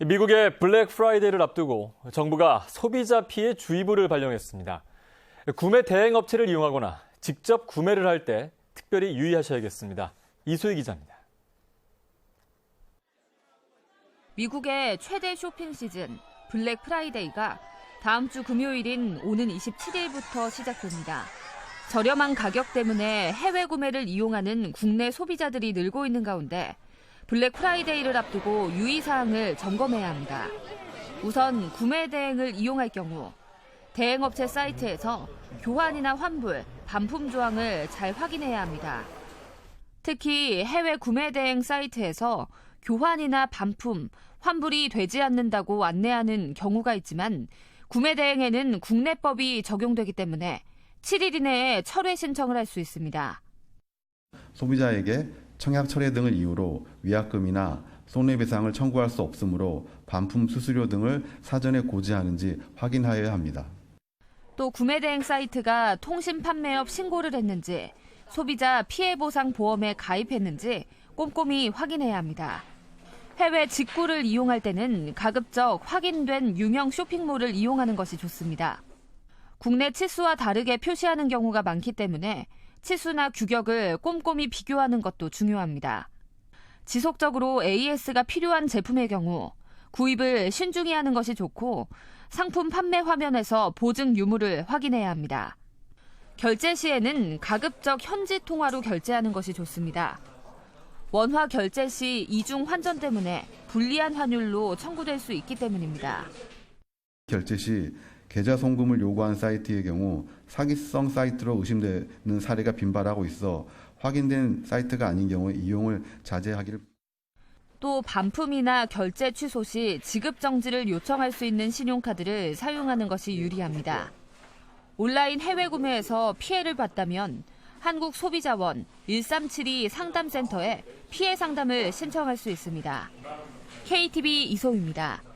미국의 블랙 프라이데이를 앞두고 정부가 소비자 피해 주의보를 발령했습니다. 구매 대행 업체를 이용하거나 직접 구매를 할 때 특별히 유의하셔야겠습니다. 이소희 기자입니다. 미국의 최대 쇼핑 시즌 블랙 프라이데이가 다음 주 금요일인 오는 27일부터 시작됩니다. 저렴한 가격 때문에 해외 구매를 이용하는 국내 소비자들이 늘고 있는 가운데 블랙 프라이데이를 앞두고 유의사항을 점검해야 합니다. 우선 구매 대행을 이용할 경우 대행업체 사이트에서 교환이나 환불, 반품 조항을 잘 확인해야 합니다. 특히 해외 구매 대행 사이트에서 교환이나 반품, 환불이 되지 않는다고 안내하는 경우가 있지만 구매 대행에는 국내법이 적용되기 때문에 7일 이내에 철회 신청을 할 수 있습니다. 소비자에게 청약 철회 등을 이유로 위약금이나 손해배상을 청구할 수 없으므로 반품 수수료 등을 사전에 고지하는지 확인하여야 합니다. 또 구매 대행 사이트가 통신 판매업 신고를 했는지 소비자 피해 보상 보험에 가입했는지 꼼꼼히 확인해야 합니다. 해외 직구를 이용할 때는 가급적 확인된 유명 쇼핑몰을 이용하는 것이 좋습니다. 국내 치수와 다르게 표시하는 경우가 많기 때문에 치수나 규격을 꼼꼼히 비교하는 것도 중요합니다. 지속적으로 AS가 필요한 제품의 경우 구입을 신중히 하는 것이 좋고 상품 판매 화면에서 보증 유무를 확인해야 합니다. 결제 시에는 가급적 현지 통화로 결제하는 것이 좋습니다. 원화 결제 시 이중 환전 때문에 불리한 환율로 청구될 수 있기 때문입니다. 결제 시 계좌 송금을 요구한 사이트의 경우 사기성 사이트로 의심되는 사례가 빈발하고 있어 확인된 사이트가 아닌 경우에 이용을 자제하기를 또 반품이나 결제 취소 시 지급 정지를 요청할 수 있는 신용카드를 사용하는 것이 유리합니다. 온라인 해외 구매에서 피해를 봤다면 한국소비자원 1372 상담센터에 피해 상담을 신청할 수 있습니다. KTV 이소입니다.